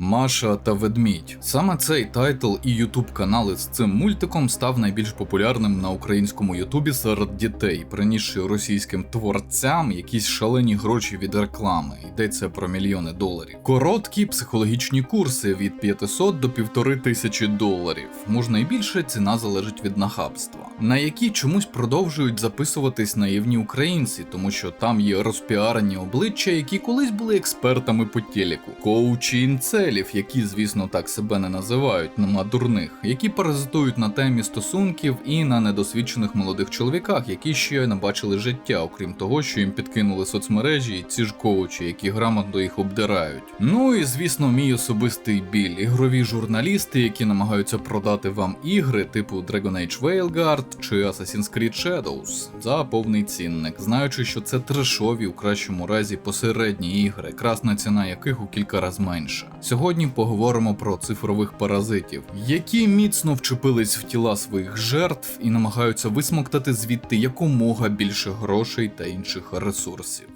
Маша та Ведмідь. Саме цей тайтл і ютуб канали з цим мультиком став найбільш популярним на українському ютубі серед дітей, принісши російським творцям якісь шалені гроші від реклами. Йдеться про мільйони доларів. Короткі психологічні курси від 500 до 1500 доларів. Можна і більше, ціна залежить від нахабства, на які чомусь продовжують записуватись наївні українці, тому що там є розпіарені обличчя, які колись були експертами по телеку, коучі інцелів, які, звісно, так себе не називають, нема дурних, які паразитують на темі стосунків і на недосвідчених молодих чоловіках, які ще не бачили життя, окрім того, що їм підкинули соцмережі і ці ж коучі, які грамотно їх обдирають. Ну і звісно, мій особистий біль, ігрові журналісти, які намагаються продати вам ігри типу Dragon Age Veilguard чи Assassin's Creed Shadows за повний цінник, знаючи, що це трешові у кращому разі посередні ігри, красна ціна яких у кілька разів менша. Сьогодні поговоримо про цифрових паразитів, які міцно вчепились в тіла своїх жертв і намагаються висмоктати звідти якомога більше грошей та інших ресурсів.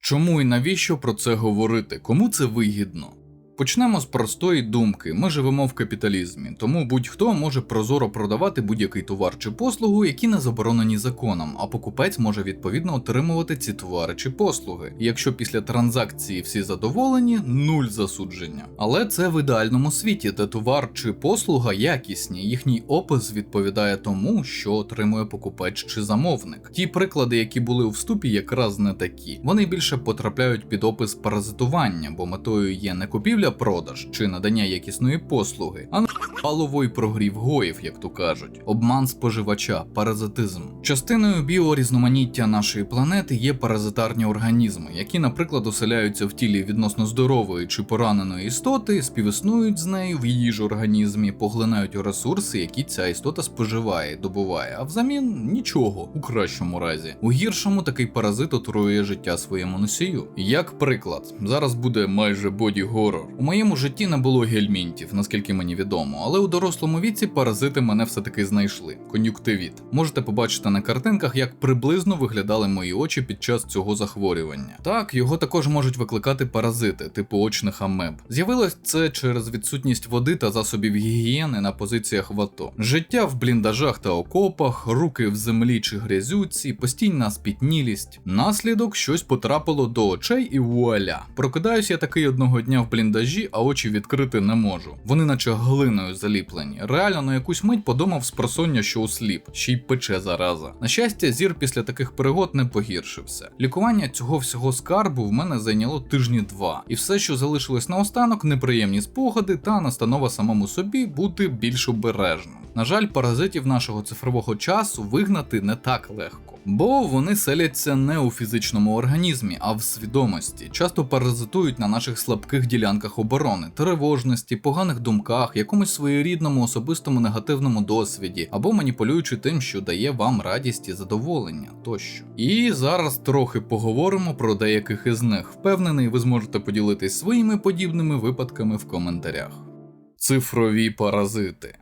Чому і навіщо про це говорити? Кому це вигідно? Почнемо з простої думки: ми живемо в капіталізмі, тому будь-хто може прозоро продавати будь-який товар чи послугу, які не заборонені законом, а покупець може відповідно отримувати ці товари чи послуги. Якщо після транзакції всі задоволені, нуль засудження. Але це в ідеальному світі, де товар чи послуга якісні, їхній опис відповідає тому, що отримує покупець чи замовник. Ті приклади, які були у вступі, якраз не такі. Вони більше потрапляють під опис паразитування, бо метою є не купівля продаж чи надання якісної послуги, а паловий прогрів гоїв, як то кажуть, обман споживача, паразитизм. Частиною біорізноманіття нашої планети є паразитарні організми, які, наприклад, оселяються в тілі відносно здорової чи пораненої істоти, співіснують з нею в її ж організмі, поглинають ресурси, які ця істота споживає, добуває, а взамін нічого у кращому разі. У гіршому такий паразит отруює життя своєму носію. Як приклад, зараз буде майже боді-горор. У моєму житті не було гельмінтів, наскільки мені відомо, але у дорослому віці паразити мене все-таки знайшли. Кон'юктивіт. Можете побачити на картинках, як приблизно виглядали мої очі під час цього захворювання. Так, його також можуть викликати паразити, типу очних амеб. З'явилось це через відсутність води та засобів гігієни на позиціях в АТО. Життя в бліндажах та окопах, руки в землі чи грязюці, постійна спітнілість. Наслідок щось потрапило до очей і вуаля. Прокидаюсь я такий одного дня в бліндажі, а очі відкрити не можу. Вони наче глиною заліплені. Реально на якусь мить подумав з просоння, що осліп, ще й пече зараза. На щастя, зір після таких пригод не погіршився. Лікування цього всього скарбу в мене зайняло тижні два, і все, що залишилось наостанок, неприємні спогади та настанова самому собі бути більш обережним. На жаль, паразитів нашого цифрового часу вигнати не так легко. Бо вони селяться не у фізичному організмі, а в свідомості. Часто паразитують на наших слабких ділянках оборони, тривожності, поганих думках, якомусь своєрідному особистому негативному досвіді, або маніпулюючи тим, що дає вам радість і задоволення тощо. І зараз трохи поговоримо про деяких із них. Впевнений, ви зможете поділитись своїми подібними випадками в коментарях. Цифрові паразити.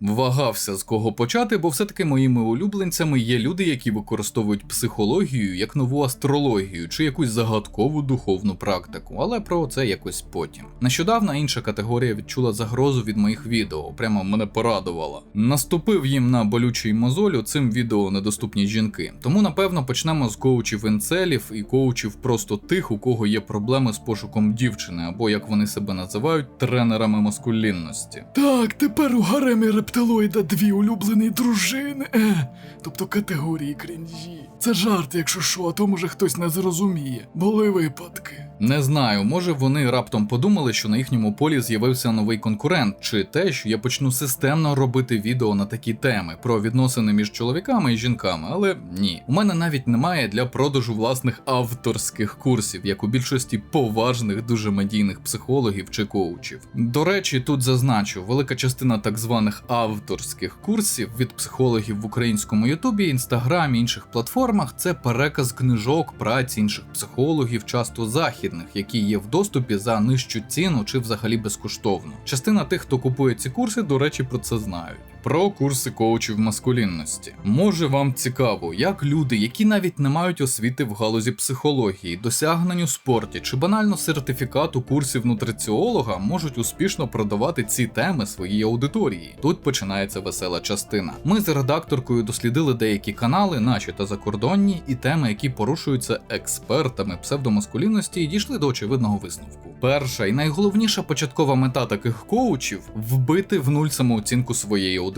Вагався з кого почати, бо все-таки моїми улюбленцями є люди, які використовують психологію як нову астрологію чи якусь загадкову духовну практику, але про це якось потім. Нещодавно інша категорія відчула загрозу від моїх відео, прямо мене порадувала. Наступив їм на болючий мозолю цим відео недоступні жінки. Тому напевно почнемо з коучів інцелів і коучів просто тих, у кого є проблеми з пошуком дівчини, або як вони себе називають, тренерами маскулінності. Так, тепер у гаремі рептилоїда дві улюблені дружини. Е, тобто категорії крінжі. Це жарт, якщо що, а то може хтось не зрозуміє. Були випадки. Не знаю, може вони раптом подумали, що на їхньому полі з'явився новий конкурент, чи те, що я почну системно робити відео на такі теми про відносини між чоловіками і жінками, але ні. У мене навіть немає для продажу власних авторських курсів, як у більшості поважних, дуже медійних психологів чи коучів. До речі, тут зазначу, велика частина так званих авторських курсів від психологів в українському Ютубі, інстаграмі, інших платформах це переказ книжок, праць інших психологів, часто західних, які є в доступі за нижчу ціну чи взагалі безкоштовно. Частина тих, хто купує ці курси, до речі, про це знають. Про курси коучів маскулінності. Може вам цікаво, як люди, які навіть не мають освіти в галузі психології, досягнень у спорті чи банально сертифікату курсів нутриціолога можуть успішно продавати ці теми своїй аудиторії. Тут починається весела частина. Ми з редакторкою дослідили деякі канали, наші та закордонні, і теми, які порушуються експертами псевдомаскулінності, і дійшли до очевидного висновку. Перша і найголовніша початкова мета таких коучів вбити в нуль самооцінку своєї аудиторії,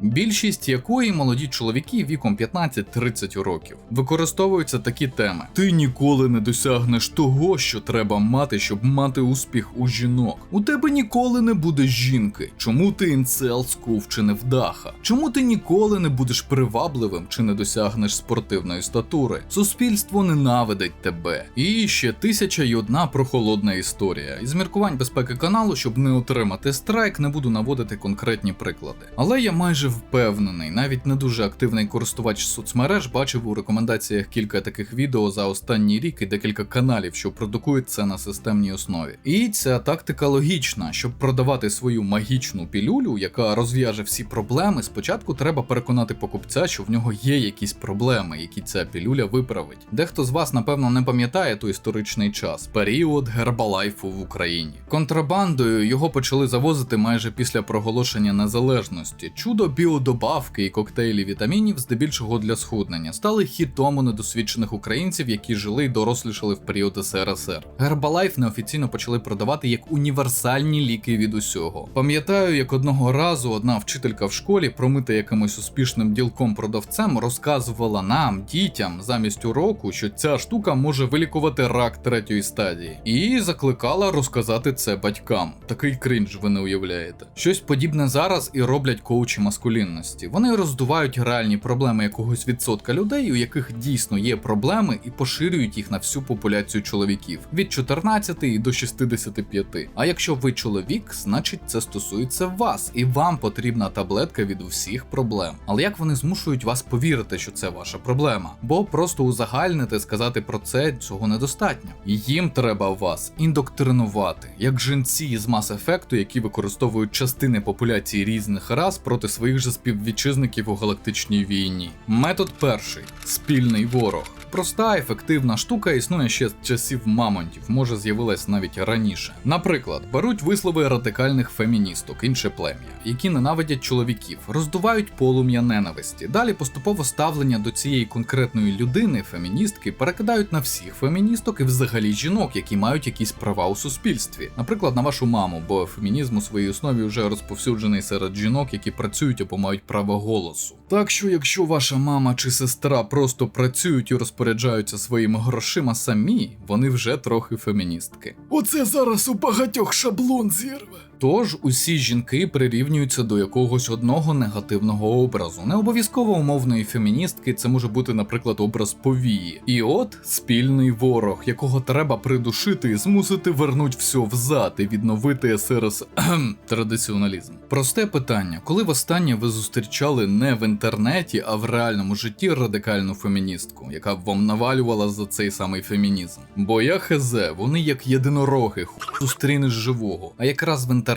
більшість якої молоді чоловіки віком 15-30 років. Використовуються такі теми: ти ніколи не досягнеш того, що треба мати, щоб мати успіх у жінок. У тебе ніколи не буде жінки. Чому ти інцел скув чи невдаха? Чому ти ніколи не будеш привабливим чи не досягнеш спортивної статури? Суспільство ненавидить тебе. І ще тисяча й одна прохолодна історія. Із міркувань безпеки каналу, щоб не отримати страйк, не буду наводити конкретні приклади. Але я майже впевнений, навіть не дуже активний користувач соцмереж бачив у рекомендаціях кілька таких відео за останній рік і декілька каналів, що продукують це на системній основі. І ця тактика логічна, щоб продавати свою магічну пілюлю, яка розв'яже всі проблеми. Спочатку треба переконати покупця, що в нього є якісь проблеми, які ця пілюля виправить. Дехто з вас, напевно, не пам'ятає той історичний час, період гербалайфу в Україні. Контрабандою його почали завозити майже після проголошення незалежності. Чудо біодобавки і коктейлі вітамінів, здебільшого для схуднення, стали хітом у недосвідчених українців, які жили й дорослішали в період СРСР. Гербалайф неофіційно почали продавати як універсальні ліки від усього. Пам'ятаю, як одного разу одна вчителька в школі, промита якимось успішним ділком продавцем, розказувала нам, дітям, замість уроку, що ця штука може вилікувати рак третьої стадії, і закликала розказати це батькам. Такий крінж, ви не уявляєте. Щось подібне зараз і роблять коучі маскулінності. Вони роздувають реальні проблеми якогось відсотка людей, у яких дійсно є проблеми, і поширюють їх на всю популяцію чоловіків від 14 і до 65. А якщо ви чоловік, значить це стосується вас, і вам потрібна таблетка від усіх проблем. Але як вони змушують вас повірити, що це ваша проблема? Бо просто узагальнити, сказати про це цього недостатньо. Їм треба вас індоктринувати, як жінці з мас ефекту, які використовують частини популяції різних рас проти своїх же співвітчизників у галактичній війні. Метод перший спільний ворог. Проста, ефективна штука існує ще з часів мамонтів, може з'явилась навіть раніше. Наприклад, беруть вислови радикальних феміністок, інше плем'я, які ненавидять чоловіків, роздувають полум'я ненависті. Далі поступово ставлення до цієї конкретної людини, феміністки, перекидають на всіх феміністок і взагалі жінок, які мають якісь права у суспільстві. Наприклад, на вашу маму, бо фемінізм у своїй основі вже розповсюджений серед жінок, які працюють або мають право голосу. Так що, якщо ваша мама чи сестра просто працюють і розпоряджаються своїми грошима самі, вони вже трохи феміністки. Оце зараз у багатьох шаблон зірве. Тож усі жінки прирівнюються до якогось одного негативного образу. Не обов'язково умовної феміністки, це може бути, наприклад, образ повії. І от спільний ворог, якого треба придушити і змусити вернуть все взад і відновити СРС традиціоналізм. Просте питання: коли востаннє ви зустрічали не в інтернеті, а в реальному житті радикальну феміністку, яка б вам навалювала за цей самий фемінізм? Бо я хезе, вони як єдинороги, зустрінеш живого. А якраз в інтернеті,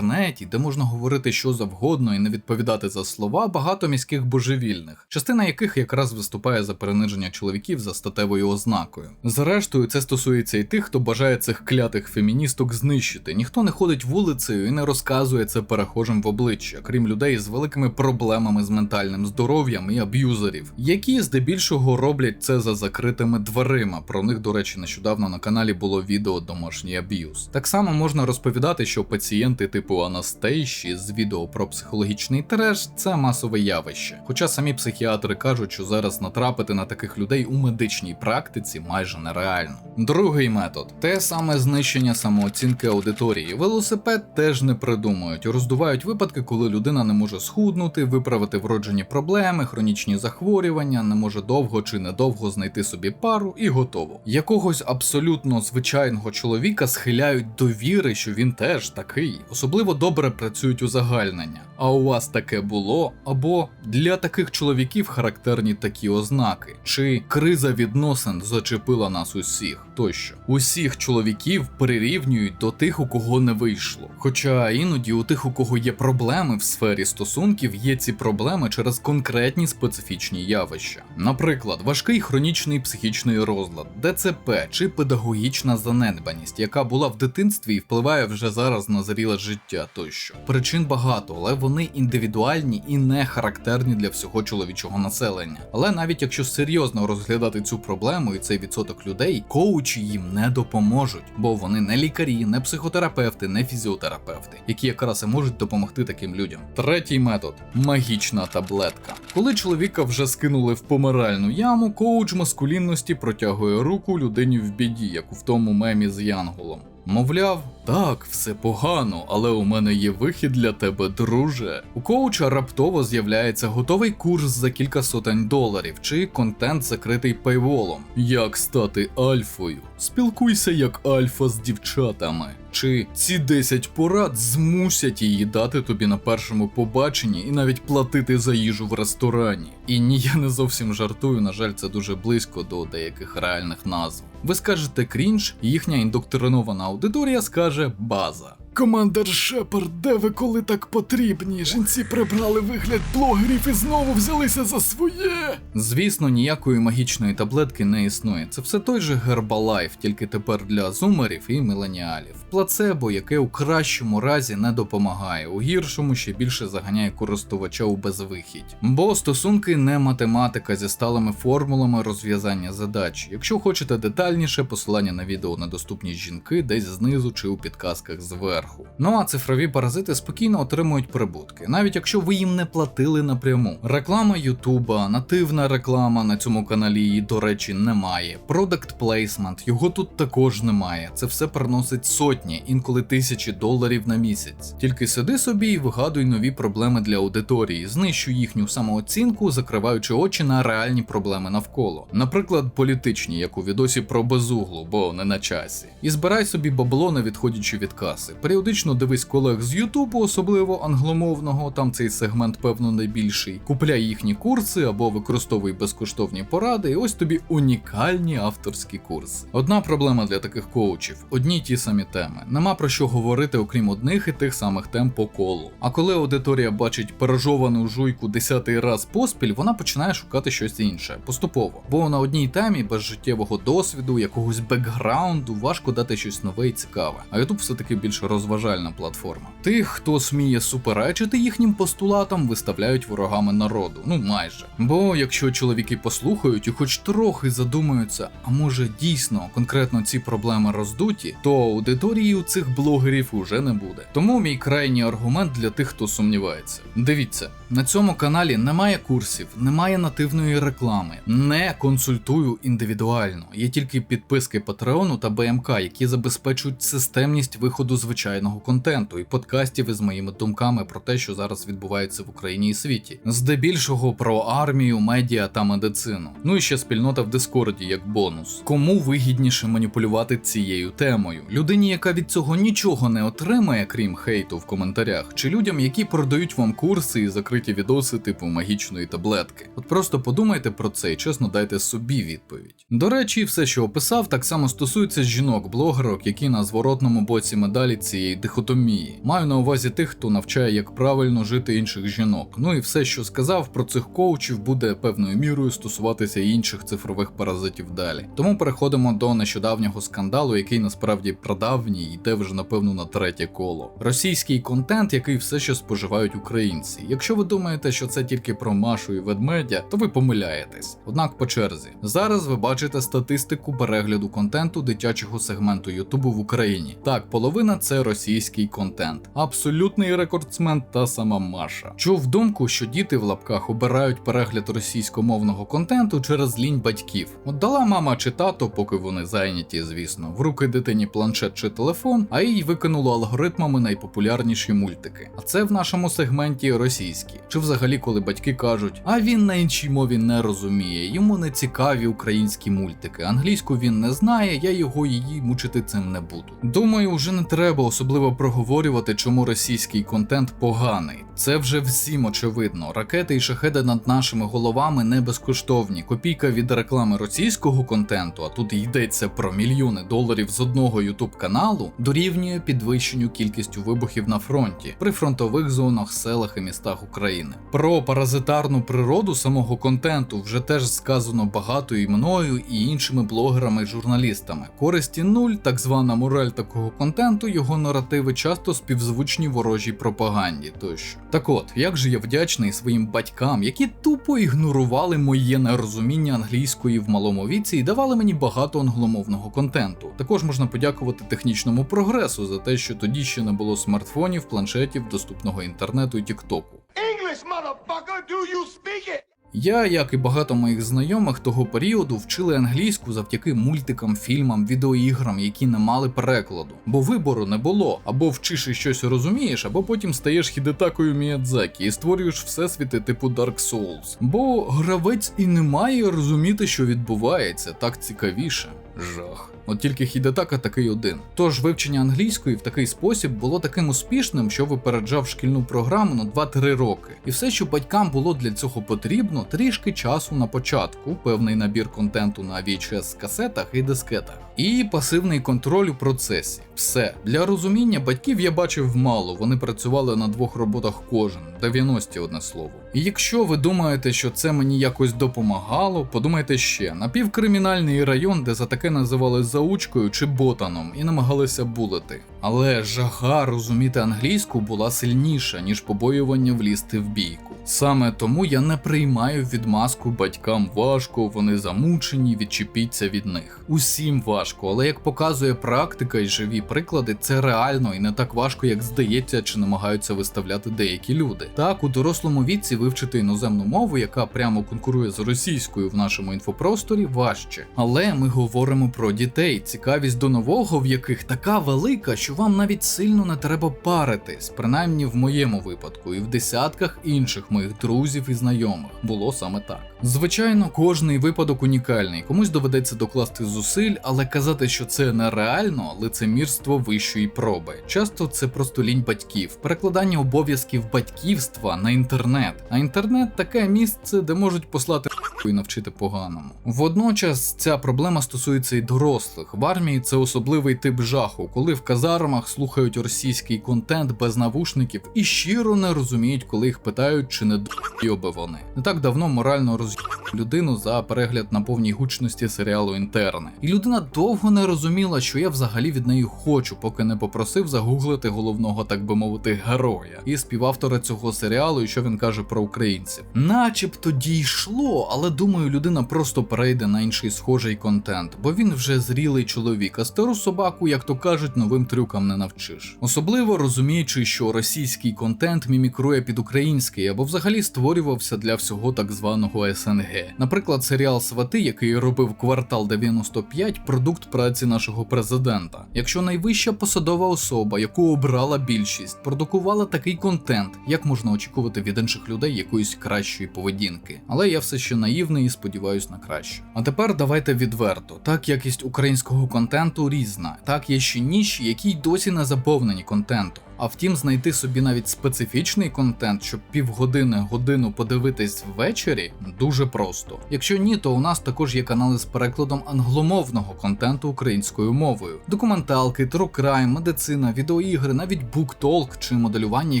де можна говорити що завгодно і не відповідати за слова, багато міських божевільних, частина яких якраз виступає за перениження чоловіків за статевою ознакою. Зрештою, це стосується і тих, хто бажає цих клятих феміністок знищити. Ніхто не ходить вулицею і не розказує це перехожим в обличчя, крім людей з великими проблемами з ментальним здоров'ям і аб'юзерів, які здебільшого роблять це за закритими дверима. Про них, до речі, нещодавно на каналі було відео домашній аб'юз. Так само можна розповідати, що пацієнти типу Анастейші з відео про психологічний треш це масове явище. Хоча самі психіатри кажуть, що зараз натрапити на таких людей у медичній практиці майже нереально. Другий метод те саме знищення самооцінки аудиторії. Велосипед теж не придумують, роздувають випадки, коли людина не може схуднути, виправити вроджені проблеми, хронічні захворювання, не може довго чи недовго знайти собі пару і готово. Якогось абсолютно звичайного чоловіка схиляють до віри, що він теж такий, особливо особливо добре працюють узагальнення. А у вас таке було? Або для таких чоловіків характерні такі ознаки, чи криза відносин зачепила нас усіх тощо. Усіх чоловіків прирівнюють до тих, у кого не вийшло. Хоча іноді у тих, у кого є проблеми в сфері стосунків, є ці проблеми через конкретні специфічні явища. Наприклад, важкий хронічний психічний розлад, ДЦП чи педагогічна занедбаність, яка була в дитинстві і впливає вже зараз на зріле життя тощо. Причин багато, але вони індивідуальні і не характерні для всього чоловічого населення. Але навіть якщо серйозно розглядати цю проблему і цей відсоток людей, коучі їм не допоможуть, бо вони не лікарі, не психотерапевти, не фізіотерапевти, які якраз і можуть допомогти таким людям. Третій метод магічна таблетка. Коли чоловіка вже скинули в помиральну яму, коуч маскулінності протягує руку людині в біді, як у тому мемі з Янголом. Мовляв, так, все погано, але у мене є вихід для тебе, друже. У коуча раптово з'являється готовий курс за кілька сотень доларів чи контент закритий пейволом. Як стати альфою? Спілкуйся як альфа з дівчатами. Чи ці 10 порад змусять її дати тобі на першому побаченні і навіть платити за їжу в ресторані? І ні, я не зовсім жартую, на жаль, це дуже близько до деяких реальних назв. Ви скажете крінж, їхня індоктринована аудиторія скаже база. Командер Шепард, де ви коли так потрібні? Жінці прибрали вигляд блогерів і знову взялися за своє. Звісно, ніякої магічної таблетки не існує. Це все той же Гербалайф, тільки тепер для зумерів і міленіалів. Плацебо, яке у кращому разі не допомагає, у гіршому ще більше заганяє користувача у безвихідь. Бо стосунки не математика зі сталими формулами розв'язання задач. Якщо хочете детальніше, посилання на відео на доступні жінки десь знизу чи у підказках зверху. Ну а цифрові паразити спокійно отримують прибутки, навіть якщо ви їм не платили напряму. Реклама Ютуба, нативна реклама на цьому каналі її, до речі, немає. Продакт плейсмент, його тут також немає. Це все приносить сотні, інколи тисячі доларів на місяць. Тільки сиди собі і вигадуй нові проблеми для аудиторії, знищуй їхню самооцінку, закриваючи очі на реальні проблеми навколо. Наприклад, політичні, як у відосі про безуглу, бо не на часі. І збирай собі бабло, не відходячи від каси. Періодично дивись колег з Ютубу, особливо англомовного, там цей сегмент, певно, найбільший. Купляй їхні курси або використовуй безкоштовні поради, і ось тобі унікальні авторські курси. Одна проблема для таких коучів: одні й ті самі теми. Нема про що говорити, окрім одних і тих самих тем по колу. А коли аудиторія бачить пережовану жуйку десятий раз поспіль, вона починає шукати щось інше, поступово. Бо на одній темі без життєвого досвіду, якогось бекграунду, важко дати щось нове і цікаве. А YouTube все-таки більш розважальна платформа. Тих, хто сміє суперечити їхнім постулатам, виставляють ворогами народу. Ну майже. Бо якщо чоловіки послухають і хоч трохи задумаються, а може дійсно конкретно ці проблеми роздуті, то аудиторії у цих блогерів уже не буде. Тому мій крайній аргумент для тих, хто сумнівається. Дивіться, на цьому каналі немає курсів, немає нативної реклами, не консультую індивідуально. Є тільки підписки Патреону та БМК, які забезпечують системність виходу звичайного контенту і подкастів із моїми думками про те, що зараз відбувається в Україні і світі. Здебільшого про армію, медіа та медицину. Ну і ще спільнота в Дискорді як бонус. Кому вигідніше маніпулювати цією темою? Людині, яка від цього нічого не отримає, крім хейту в коментарях, чи людям, які продають вам курси і закриті відоси типу магічної таблетки? От просто подумайте про це і чесно дайте собі відповідь. До речі, все, що описав, так само стосується жінок-блогерок, які на зворотному боці медалі цієї дихотомії. Маю на увазі тих, хто навчає, як правильно жити інших жінок. Ну і все, що сказав про цих коучів, буде певною мірою стосуватися інших цифрових паразитів далі. Тому переходимо до нещодавнього скандалу, який насправді прадавній йде вже напевно на третє коло. Російський контент, який все ще споживають українці. Якщо ви думаєте, що це тільки про Машу і ведмедя, то ви помиляєтесь. Однак по черзі. Зараз ви бачите статистику перегляду контенту дитячого сегменту Ютубу в Україні. Так, половина це російський контент. Абсолютний рекордсмен та сама Маша. Чув думку, що діти в лапках обирають перегляд російськомовного контенту через лінь батьків. От дала мама чи тато, поки вони зайняті, звісно, в руки дитині планшет чи телефон, а їй викинуло алгоритмами найпопулярніші мультики. А це в нашому сегменті російські. Українській. Чи взагалі, коли батьки кажуть, а він на іншій мові не розуміє, йому не цікаві українські мультики. Англійську він не знає, я його її мучити цим не буду. Думаю, вже не треба особливо проговорювати, чому російський контент поганий. Це вже всім очевидно. Ракети і шахеди над нашими головами не безкоштовні. Копійка від реклами російського контенту, а тут йдеться про мільйони доларів з одного ютуб каналу, дорівнює підвищенню кількістю вибухів на фронті при фронтових зонах, селах і містах України. Про паразитарну природу самого контенту вже теж сказано багато і мною, і іншими блогерами і журналістами. Користі нуль, так звана мораль такого контенту, його наративи часто співзвучні ворожій пропаганді тощо. Так от, як же я вдячний своїм батькам, які тупо ігнорували моє нерозуміння англійської в малому віці і давали мені багато англомовного контенту. Також можна подякувати технічному прогресу за те, що тоді ще не було смартфонів, планшетів, доступного інтернету і тіктоку. English, motherfucker, do you speak it? Я, як і багато моїх знайомих того періоду, вчили англійську завдяки мультикам, фільмам, відеоіграм, які не мали перекладу. Бо вибору не було. Або вчиш і щось розумієш, або потім стаєш хідетакою Міядзакі і створюєш всесвіти типу Dark Souls. Бо гравець і не має розуміти, що відбувається, так цікавіше. Жах. От тільки Хідетака такий один. Тож вивчення англійської в такий спосіб було таким успішним, що випереджав шкільну програму на 2-3 роки. І все, що батькам було для цього потрібно, трішки часу на початку, певний набір контенту на VHS касетах і дискетах. І пасивний контроль у процесі. Все для розуміння батьків я бачив мало. Вони працювали на двох роботах кожен, 90 одне слово. І якщо ви думаєте, що це мені якось допомагало, подумайте ще напівкримінальний район, де за таке називали заучкою чи ботаном, і намагалися булити. Але жага розуміти англійську була сильніша, ніж побоювання влізти в бійку. Саме тому я не приймаю відмазку батькам важко, вони замучені, відчепіться від них. Усім важко, але як показує практика і живі приклади, це реально і не так важко, як здається, чи намагаються виставляти деякі люди. Так, у дорослому віці вивчити іноземну мову, яка прямо конкурує з російською в нашому інфопросторі, важче. Але ми говоримо про дітей, цікавість до нового, в яких така велика, що вам навіть сильно не треба паритись, принаймні в моєму випадку, і в десятках інших моїх друзів і знайомих було саме так. Звичайно, кожний випадок унікальний, комусь доведеться докласти зусиль, але казати, що це нереально, лицемірство вищої проби. Часто це просто лінь батьків, перекладання обов'язків батьківства на інтернет. А інтернет таке місце, де можуть послати і навчити поганому. Водночас ця проблема стосується і дорослих. В армії це особливий тип жаху, коли в казармах слухають російський контент без навушників і щиро не розуміють, коли їх питають, чи не дойоби вони. Не так давно морально роз людину за перегляд на повній гучності серіалу Інтерни. І людина довго не розуміла, що я взагалі від неї хочу, поки не попросив загуглити головного, так би мовити, героя і співавтора цього серіалу, і що він каже про українців. Начебто дійшло, але думаю, людина просто перейде на інший схожий контент, бо він вже зрілий чоловік, а стару собаку, як то кажуть, новим трюкам не навчиш. Особливо розуміючи, що російський контент мімікрує під український або взагалі створювався для всього так званого СНГ. Наприклад, серіал Свати, який робив квартал 95, продукт праці нашого президента. Якщо найвища посадова особа, яку обрала більшість, продукувала такий контент, як можна очікувати від інших людей якоїсь кращої поведінки. Але я все ще наївний і сподіваюсь на краще. А тепер давайте відверто. Так, якість українського контенту різна. Так, є ще ніші, які й досі не заповнені контентом. А втім, знайти собі навіть специфічний контент, щоб півгодини годину подивитись ввечері, дуже просто. Якщо ні, то у нас також є канали з перекладом англомовного контенту українською мовою: документалки, трукрай, медицина, відеоігри, навіть буктолк чи моделювання і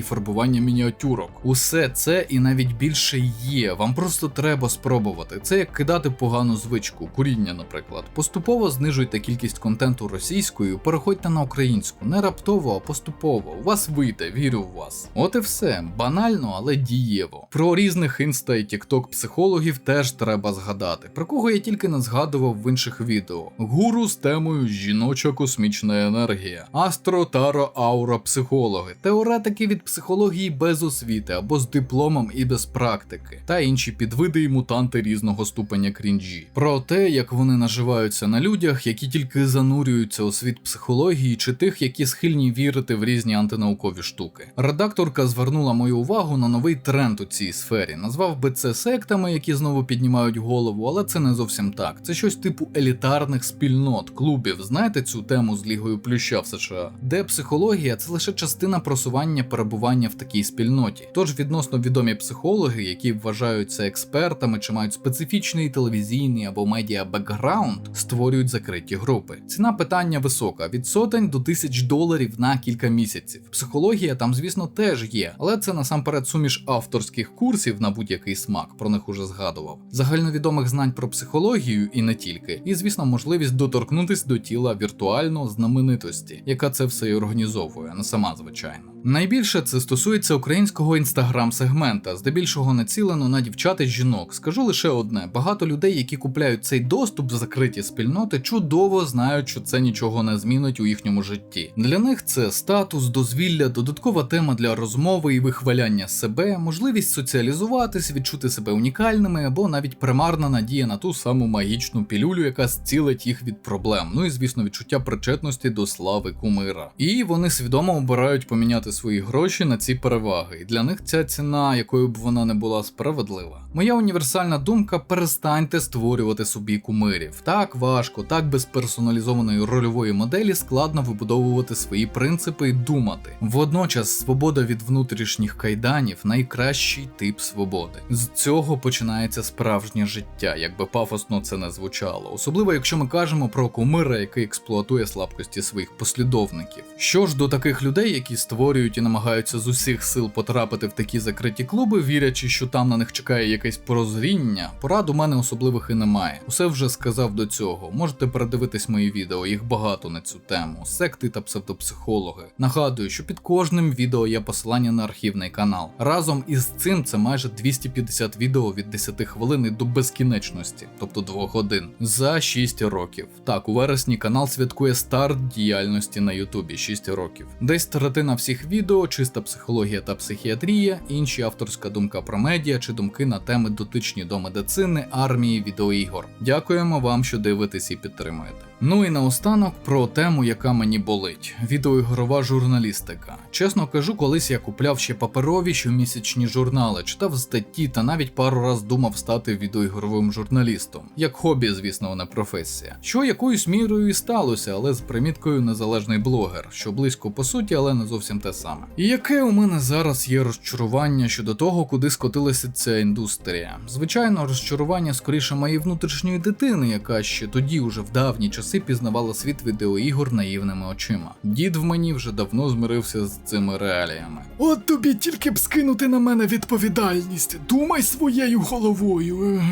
фарбування мініатюрок. Усе це і навіть більше є. Вам просто треба спробувати. Це як кидати погану звичку, куріння, наприклад. Поступово знижуйте кількість контенту російською, переходьте на українську, не раптово, а поступово. Вас вийде, вірю в вас. От і все, банально, але дієво. Про різних інста і тікток психологів теж треба згадати, про кого я тільки не згадував в інших відео. Гуру з темою жіноча космічна енергія, астро, таро, аура, психологи, теоретики від психології без освіти або з дипломом і без практики, та інші підвиди і мутанти різного ступеня крінжі. Про те, як вони наживаються на людях, які тільки занурюються у світ психології, чи тих, які схильні вірити в різні антидепресанти антинаукові штуки. Редакторка звернула мою увагу на новий тренд у цій сфері. Назвав би це сектами, які знову піднімають голову, але це не зовсім так. Це щось типу елітарних спільнот, клубів. Знаєте цю тему з Лігою Плюща в США, де психологія це лише частина просування перебування в такій спільноті. Тож відносно відомі психологи, які вважаються експертами чи мають специфічний телевізійний або медіа бекграунд, створюють закриті групи. Ціна питання висока від сотень до тисяч доларів на кілька місяців. Психологія там, звісно, теж є, але це насамперед суміш авторських курсів на будь-який смак, про них уже згадував, загальновідомих знань про психологію і не тільки, і звісно, можливість доторкнутись до тіла віртуально знаменитості, яка це все і організовує, не сама звичайно. Найбільше це стосується українського інстаграм-сегмента, здебільшого націлено на дівчат і жінок. Скажу лише одне: багато людей, які купляють цей доступ в закриті спільноти, чудово знають, що це нічого не змінить у їхньому житті. Для них це статус, дозвілля, додаткова тема для розмови і вихваляння себе, можливість соціалізуватись, відчути себе унікальними, або навіть примарна надія на ту саму магічну пілюлю, яка зцілить їх від проблем. Ну і звісно, відчуття причетності до слави кумира. І вони свідомо обирають поміняти свої гроші на ці переваги. І для них ця ціна, якою б вона не була справедлива. Моя універсальна думка: перестаньте створювати собі кумирів. Так важко, так без персоналізованої рольової моделі складно вибудовувати свої принципи і думати. Водночас, свобода від внутрішніх кайданів найкращий тип свободи. З цього починається справжнє життя, якби пафосно це не звучало, особливо якщо ми кажемо про кумира, який експлуатує слабкості своїх послідовників. Що ж до таких людей, які створюють і намагаються з усіх сил потрапити в такі закриті клуби, вірячи, що там на них чекає якесь прозріння, порад у мене особливих і немає. Усе вже сказав до цього. Можете передивитись мої відео, їх багато на цю тему. Секти та псевдопсихологи. Нагадую, що під кожним відео є посилання на архівний канал. Разом із цим це майже 250 відео від 10 хвилин до безкінечності, тобто 2 годин, за 6 років. Так, у вересні канал святкує старт діяльності на Ютубі 6 років. Десь третина всіх відео, чиста психологія та психіатрія, інші авторська думка про медіа чи думки на теми дотичні до медицини, армії, відеоігор. Дякуємо вам, що дивитесь і підтримуєте. Ну і наостанок про тему, яка мені болить: відеоігрова журналістика. Чесно кажу, колись я купляв ще паперові щомісячні журнали, читав статті та навіть пару раз думав стати відеоігровим журналістом. Як хобі, звісно, не професія. Що якоюсь мірою і сталося, але з приміткою незалежний блогер, що близько по суті, але не зовсім те саме. І яке у мене зараз є розчарування щодо того, куди скотилася ця індустрія? Звичайно, розчарування скоріше моєї внутрішньої дитини, яка ще тоді, уже в давні часи, пізнавала світ відеоігор наївними очима. Дід в мені вже давно змирився з цими реаліями. От тобі тільки б скинути на мене відповідальність. Думай своєю головою.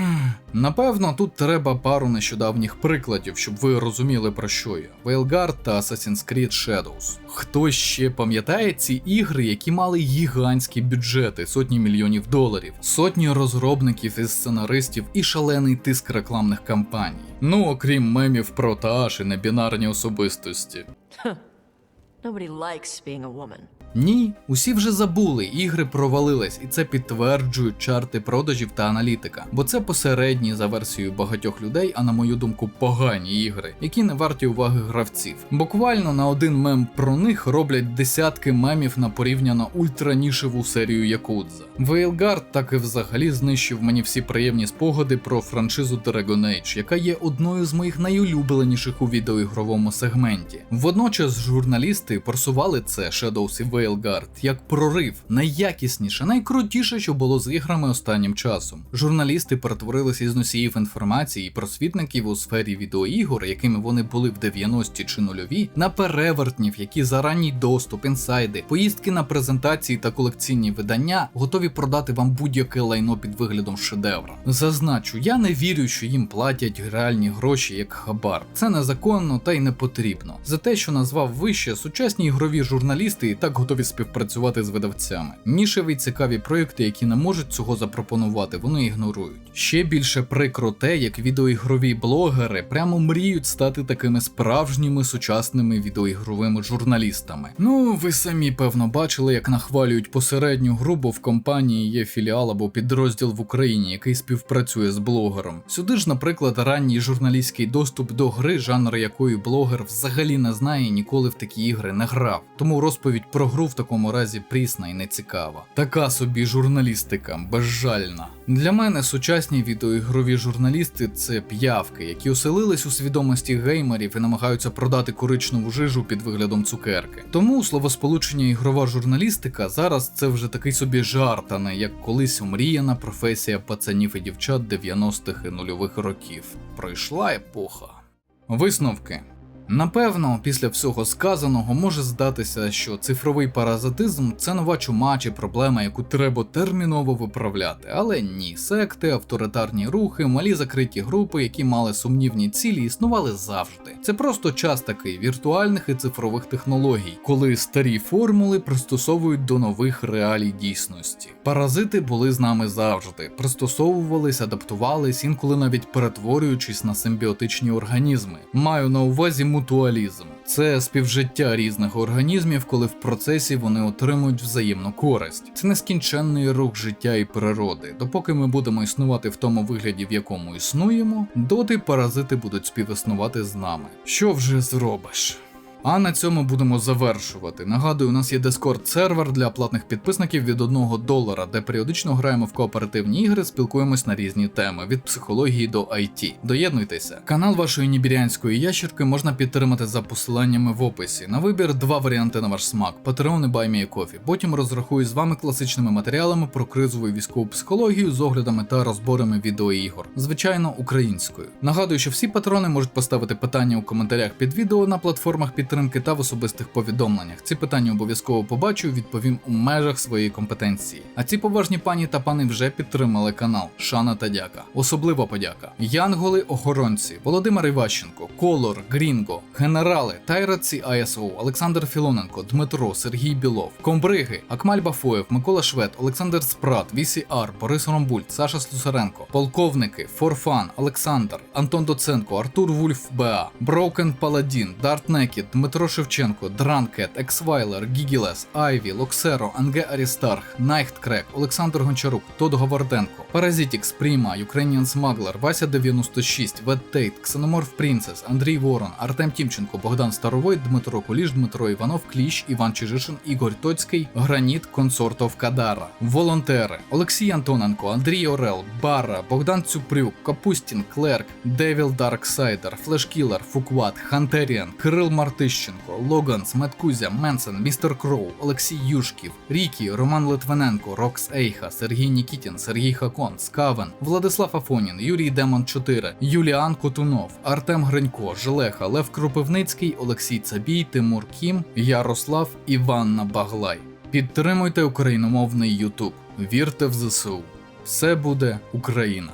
Напевно, тут треба пару нещодавніх прикладів, щоб ви розуміли про що я. Veilguard та Assassin's Creed Shadows. Хто ще пам'ятає ці ігри, які мали гігантські бюджети, сотні мільйонів доларів, сотні розробників і сценаристів і шалений тиск рекламних кампаній. Ну окрім мемів про Тааш і небінарні особистості. Nobody likes being a woman. Ні, усі вже забули, ігри провалились, і це підтверджують чарти продажів та аналітика. Бо це посередні за версією багатьох людей, а на мою думку, погані ігри, які не варті уваги гравців. Буквально на один мем про них роблять десятки мемів на порівняно ультранішеву серію Якудза. Veilguard так і взагалі знищив мені всі приємні спогади про франшизу Dragon Age, яка є одною з моїх найулюбленіших у відеоігровому сегменті. Водночас журналісти просували це Shadows і Veilguard як прорив, найякісніше, найкрутіше, що було з іграми останнім часом. Журналісти перетворилися із носіїв інформації і просвітників у сфері відеоігор, якими вони були в 90-ті чи нульові, на перевертнів, які за ранній доступ, інсайди, поїздки на презентації та колекційні видання готові продати вам будь-яке лайно під виглядом шедевра. Зазначу, я не вірю, що їм платять реальні гроші як хабар. Це незаконно та й не потрібно. За те, що назвав вище, сучасні ігрові журналісти і так готові співпрацювати з видавцями. Нішеві цікаві проекти, які не можуть цього запропонувати, вони ігнорують. Ще більше прикро те, як відеоігрові блогери прямо мріють стати такими справжніми сучасними відеоігровими журналістами. Ну, ви самі певно бачили, як нахвалюють посередню гру, бо в компанії є філіал або підрозділ в Україні, який співпрацює з блогером. Сюди ж, наприклад, ранній журналістський доступ до гри, жанр якої блогер взагалі не знає і ніколи в такі ігри не грав. Тому розповідь про гру ігру в такому разі прісна і нецікава. Така собі журналістика, безжальна. Для мене сучасні відеоігрові журналісти це п'явки, які оселились у свідомості геймерів і намагаються продати коричневу жижу під виглядом цукерки. Тому словосполучення ігрова журналістика зараз це вже такий собі жарт, а не як колись омріяна професія пацанів і дівчат 90-х і нульових років. Пройшла епоха. Висновки. Напевно, після всього сказаного може здатися, що цифровий паразитизм це нова чума чи проблема, яку треба терміново виправляти. Але ні, секти, авторитарні рухи, малі закриті групи, які мали сумнівні цілі, існували завжди. Це просто час такий віртуальних і цифрових технологій, коли старі формули пристосовують до нових реалій дійсності. Паразити були з нами завжди, пристосовувались, адаптувались, інколи навіть перетворюючись на симбіотичні організми. Маю на увазі мутуалізм. Це співжиття різних організмів, коли в процесі вони отримують взаємну користь. Це нескінченний рух життя і природи. Допоки ми будемо існувати в тому вигляді, в якому існуємо, доти паразити будуть співіснувати з нами. Що вже зробиш? А на цьому будемо завершувати. Нагадую, у нас є Discord сервер для платних підписників від 1 долара, де періодично граємо в кооперативні ігри, спілкуємось на різні теми від психології до IT. Доєднуйтеся. Канал вашої нібірянської ящерки можна підтримати за посиланнями в описі. На вибір два варіанти на ваш смак: Patreon і BuyMeACoffee. Потім розрахую з вами класичними матеріалами про кризову військову психологію з оглядами та розборами відеоігор, звичайно, українською. Нагадую, що всі патрони можуть поставити питання у коментарях під відео на платформах підтримки та в особистих повідомленнях. Ці питання обов'язково побачу відповім у межах своєї компетенції. А ці поважні пані та пани вже підтримали канал. Шана та дяка. Особлива подяка. Янголи охоронці, Володимир Іващенко, Колор, Грінго, генерали, Тайраці АСО, Олександр Філоненко, Дмитро, Сергій Білов, Комбриги, Акмаль Бафоєв, Микола Швед, Олександр Спрат, VCR, Борис Ромбуль, Саша Слюсаренко, полковники, Форфан, Олександр, Антон Доценко, Артур Вульф БА, Броукен Паладін, Дарт Некід, Дмитро Шевченко, Дранкет, Ексвайлер, Гігілес, Айві, Локсеро, Анге Арістарх, Найхткрек, Олександр Гончарук, Тодо Говорденко, Паразитікс, Пріма, Ukrainian Smuggler, Вася 96, Ведтейт, Ксеноморф Принцес, Андрій Ворон, Артем Тімченко, Богдан Старовой, Дмитро Куліш, Дмитро Іванов, Кліщ, Іван Чижишин, Ігор Тоцький, Граніт, Консортов Кадара, Волонтери, Олексій Антоненко, Андрій Орел, Барра, Богдан Цюпрюк, Капустін, Клерк, Девіл Дарксайдер, Флешкілер, Фукват, Хантеріан, Кирил Мартищенко, Логанс, Меткузя, Менсен, Містер Кроу, Олексій Юшків, Рікі, Роман Литвиненко, Рокс Ейха, Сергій Нікітін, Сергій Хакон, Скавен, Владислав Афонін, Юрій Демон 4, Юліан Котунов, Артем Гринько, Желеха, Лев Кропивницький, Олексій Цабій, Тимур Кім, Ярослав Іванна Баглай. Підтримуйте україномовний Ютуб. Вірте в ЗСУ. Все буде Україна.